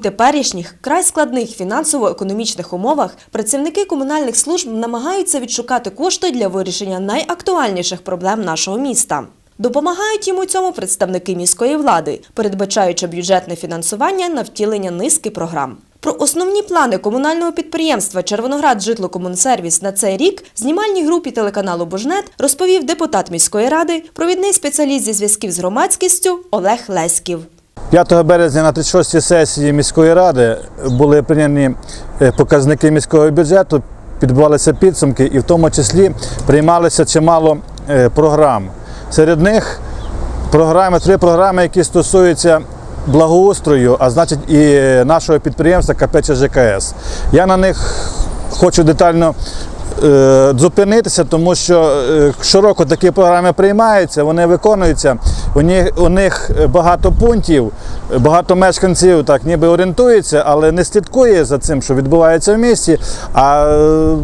теперішніх край складних фінансово-економічних умовах працівники комунальних служб намагаються відшукати кошти для вирішення найактуальніших проблем нашого міста. Допомагають їм у цьому представники міської влади, передбачаючи бюджетне фінансування на втілення низки програм. Про основні плани комунального підприємства Червоноград Житлокомунсервіс на цей рік знімальній групі телеканалу Божнет розповів депутат міської ради, провідний спеціаліст зі зв'язків з громадськістю Олег Леськів. 5 березня на 36-й сесії міської ради були прийняні е, показники міського бюджету, підбувалися підсумки, і в тому числі приймалося чимало е, програм. Серед них програми, три програми, які стосуються благоустрою, а значить і нашого підприємства КП ЧЖКС. Я на них хочу детально е, зупинитися, тому що е, щороку такі програми приймаються, вони виконуються. У них, у них багато пунктів, багато мешканців так ніби орієнтується, але не слідкує за цим, що відбувається в місті. А е,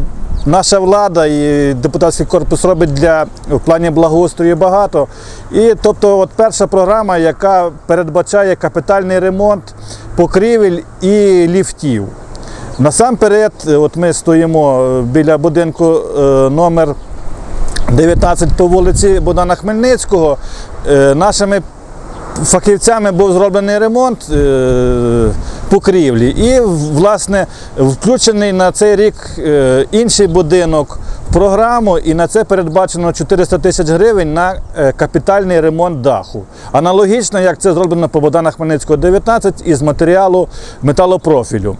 наша влада і депутатський корпус робить для в плані благоустрою багато. І тобто, от перша програма, яка передбачає капітальний ремонт покрівель і ліфтів. Насамперед, е, от ми стоїмо е, біля будинку е, номер 19 по вулиці Богдана Хмельницького. Е, Нашими фахівцями був зроблений ремонт е, покрівлі. І, власне, включений на цей рік е, інший будинок в програму, і на це передбачено 400 тисяч гривень на капітальний ремонт даху. Аналогічно, як це зроблено по Богдана Хмельницького 19 із матеріалу металопрофілю.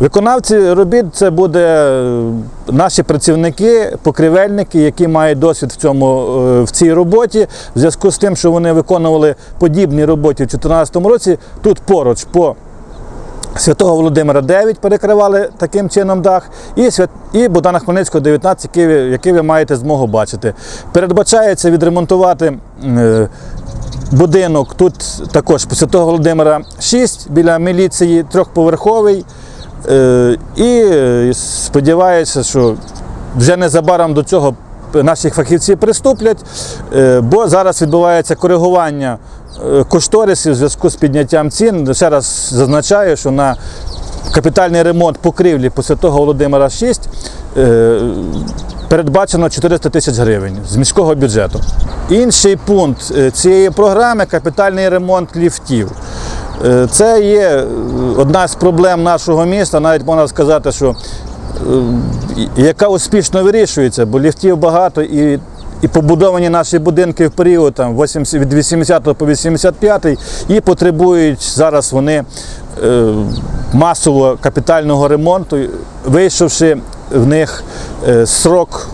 Виконавці робіт це буде е, наші працівники, покрівельники, які мають досвід в цьому е, в цій роботі. В зв'язку з тим, що вони виконували подібні роботи в 2014 році, тут поруч по Святого Володимира 9 перекривали таким чином дах, і, свят... і Богдана Хмельницького 19, який ви, який ви маєте змогу бачити. Передбачається відремонтувати е, будинок тут також по Святого Володимира 6 біля міліції, трьохповерховий. Е, і е, сподіваюся, що вже незабаром до цього наші фахівці приступлять, е, бо зараз відбувається коригування кошторисів в зв'язку з підняттям цін. Ще раз зазначаю, що на капітальний ремонт покрівлі по Святого Володимира 6 е, передбачено 400 тисяч гривень з міського бюджету. Інший пункт цієї програми капітальний ремонт ліфтів. Е, Це є е, одна з проблем нашого міста, навіть можна сказати, що е, яка успішно вирішується, бо ліфтів багато і. І побудовані наші будинки в період там, 80 від 80 по 85 і потребують зараз вони е, масово капітального ремонту, вийшовши в них е, срок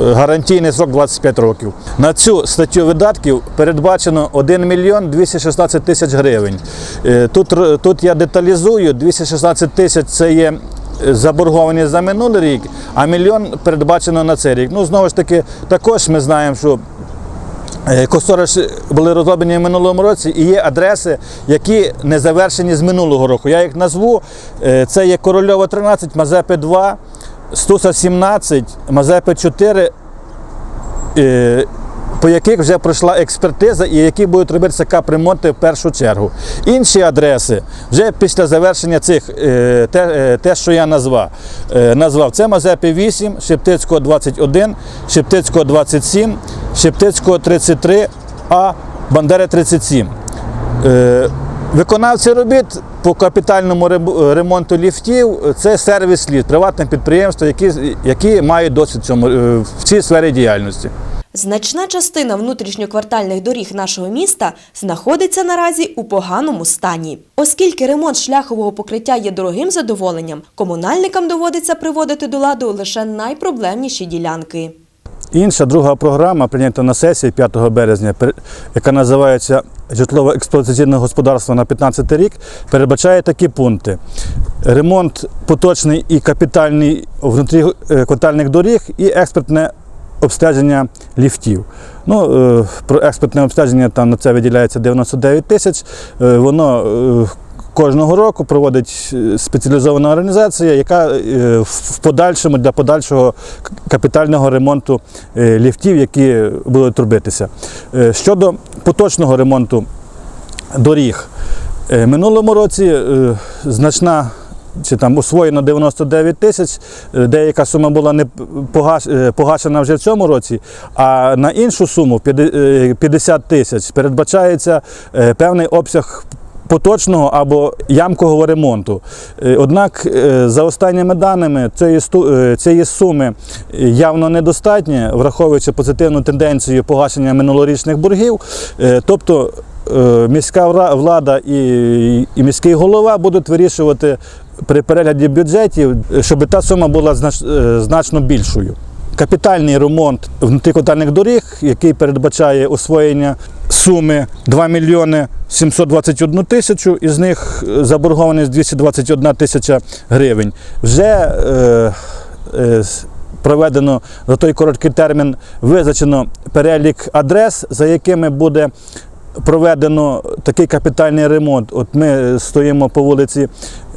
гарантійний срок 25 років. На цю статтю видатків передбачено 1 мільйон 216 тисяч гривень. Е, Тут, тут я деталізую, 216 тисяч це є е, заборговані за минулий рік, а мільйон передбачено на цей рік. Ну, знову ж таки, також ми знаємо, що Е, були розроблені в минулому році і є адреси, які не завершені з минулого року. Я їх назву. Це є Корольова 13, Мазепи 2, Стуса 17, Мазепи 4, е, по яких вже пройшла експертиза і які будуть робитися капремонти в першу чергу. Інші адреси вже після завершення цих, е, те, е, те що я назвав. Назвав. Це Мазепи 8, Шептицького 21, Шептицького 27, Шептицького 33, а Бандери 37. Е, Виконавці робіт по капітальному ремонту ліфтів це сервіс ліфт, приватне підприємство, які, які мають досвід цьому, е, в цій сфері діяльності. Значна частина внутрішньоквартальних доріг нашого міста знаходиться наразі у поганому стані. Оскільки ремонт шляхового покриття є дорогим задоволенням, комунальникам доводиться приводити до ладу лише найпроблемніші ділянки. Інша друга програма, прийнята на сесії 5 березня, яка називається Житлово-експлуатаційне господарство на 15 рік, передбачає такі пункти: ремонт поточний і капітальний внутріквартальних доріг і експертне обстеження ліфтів. Ну, е, про експертне обстеження там на це виділяється 99 тисяч. Е, Воно е, кожного року проводить е, спеціалізована організація, яка е, в- подальшому для подальшого капітального ремонту е, ліфтів, які будуть робитися. Щодо поточного ремонту доріг, Минулому році значна чи там освоєно 99 тисяч, деяка сума була не погашена вже в цьому році, а на іншу суму е, 50 тисяч передбачається певний обсяг поточного або ямкового ремонту. Е, Однак, е, за останніми даними, цієї, е, суми явно недостатньо, враховуючи позитивну тенденцію погашення минулорічних боргів. Тобто міська влада і, міський голова будуть вирішувати при перегляді бюджетів, щоб та сума була знач- значно більшою. Капітальний ремонт внутрікотальних доріг, який передбачає освоєння суми 2 мільйони 721 тисячу, із них е, заборгованість 221 тисяча гривень. Вже е, е, проведено за той короткий термін визначено перелік адрес, за якими буде проведено такий капітальний ремонт. От ми стоїмо по вулиці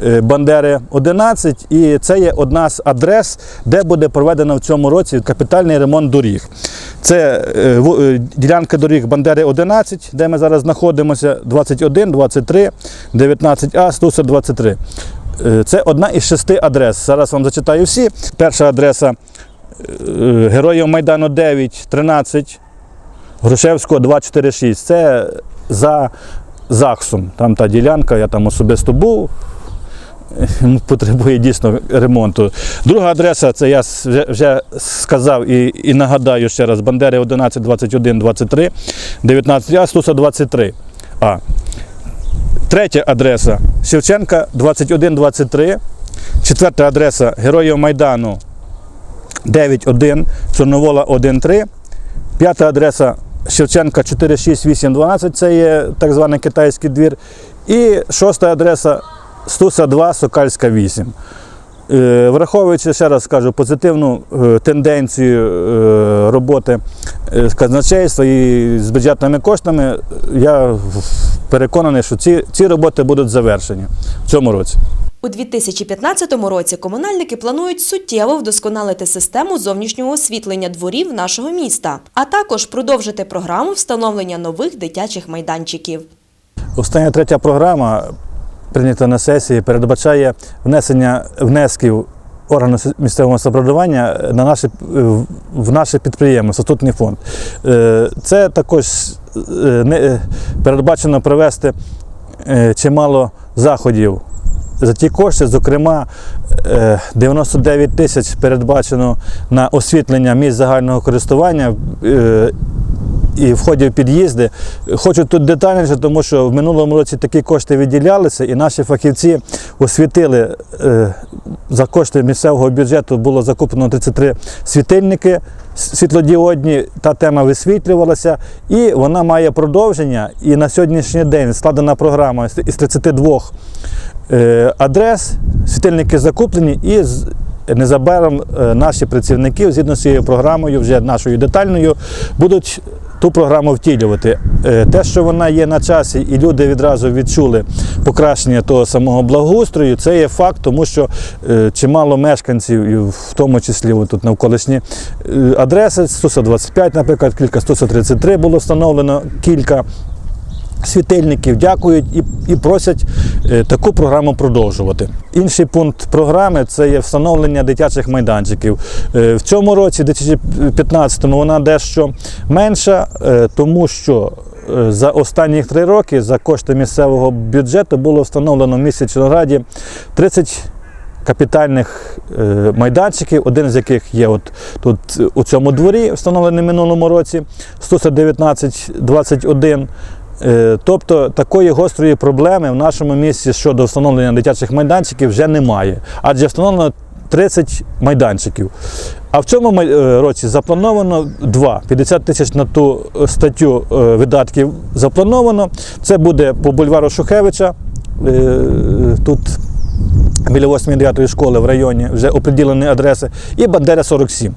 е, Бандери 11, і це є одна з адрес, де буде проведено в цьому році капітальний ремонт доріг. Це е, е, ділянка доріг Бандери 11, де ми зараз знаходимося, 21, 23, 19А, 123. Е, Це одна із шести адрес. Зараз вам зачитаю всі. Перша адреса е, Героїв Майдану 9, 13, Грушевського 246. Це за ЗАГСом. Там та ділянка, я там особисто був. Потребує дійсно ремонту. Друга адреса, це я вже сказав і, і нагадаю ще раз: Бандери 11, 21, 23, 19 А, 123. А. Третя адреса Шевченка 21, 23. Четверта адреса Героїв Майдану 9.1, Чорновола 1.3. П'ята адреса Шевченка 46812, це є так званий китайський двір. І шоста адреса Стуса 2, Сокальська 8. Е, Враховуючи, ще раз скажу, позитивну е, тенденцію е, роботи з казначейства і з бюджетними коштами, я переконаний, що ці, ці роботи будуть завершені в цьому році. У 2015 році комунальники планують суттєво вдосконалити систему зовнішнього освітлення дворів нашого міста, а також продовжити програму встановлення нових дитячих майданчиків. Остання третя програма, прийнята на сесії, передбачає внесення внесків органу місцевого самоврядування на наші, в наше підприємство, статутний фонд. Е, Це також е, е, передбачено провести е, чимало заходів. За ті кошти, зокрема, е, 99 тисяч передбачено на освітлення місць загального користування е, і в під'їзди. Хочу тут детальніше, тому що в минулому році такі кошти виділялися, і наші фахівці освітили е, за кошти місцевого бюджету було закуплено 33 світильники світлодіодні. Та тема висвітлювалася, і вона має продовження. І на сьогоднішній день складена програма із 32 е, адрес, світильники закуплені і з- незабаром е, наші працівники згідно з цією програмою, вже нашою детальною, будуть ту програму втілювати. Е, Те, що вона є на часі, і люди відразу відчули покращення того самого благоустрою, це є факт, тому що е, чимало мешканців, і в тому числі тут навколишні е, адреси, 125, наприклад, кілька 133 було встановлено кілька світильників дякують і, і просять е, таку програму продовжувати. Інший пункт програми це є встановлення дитячих майданчиків. Е, в цьому році, 2015-му, вона дещо менша, е, тому що за останні три роки за кошти місцевого бюджету було встановлено в місті Чорнограді 30 капітальних майданчиків, один з яких є от тут у цьому дворі, встановлений минулому році, 119-21. Е, Тобто такої гострої проблеми в нашому місті щодо встановлення дитячих майданчиків вже немає, адже встановлено 30 майданчиків. А в цьому е, році заплановано два. 50 тисяч на ту е, статтю видатків заплановано. Це буде по бульвару Шухевича. Тут біля 8-9 школи в районі вже оприділені адреси, і Бандера 47.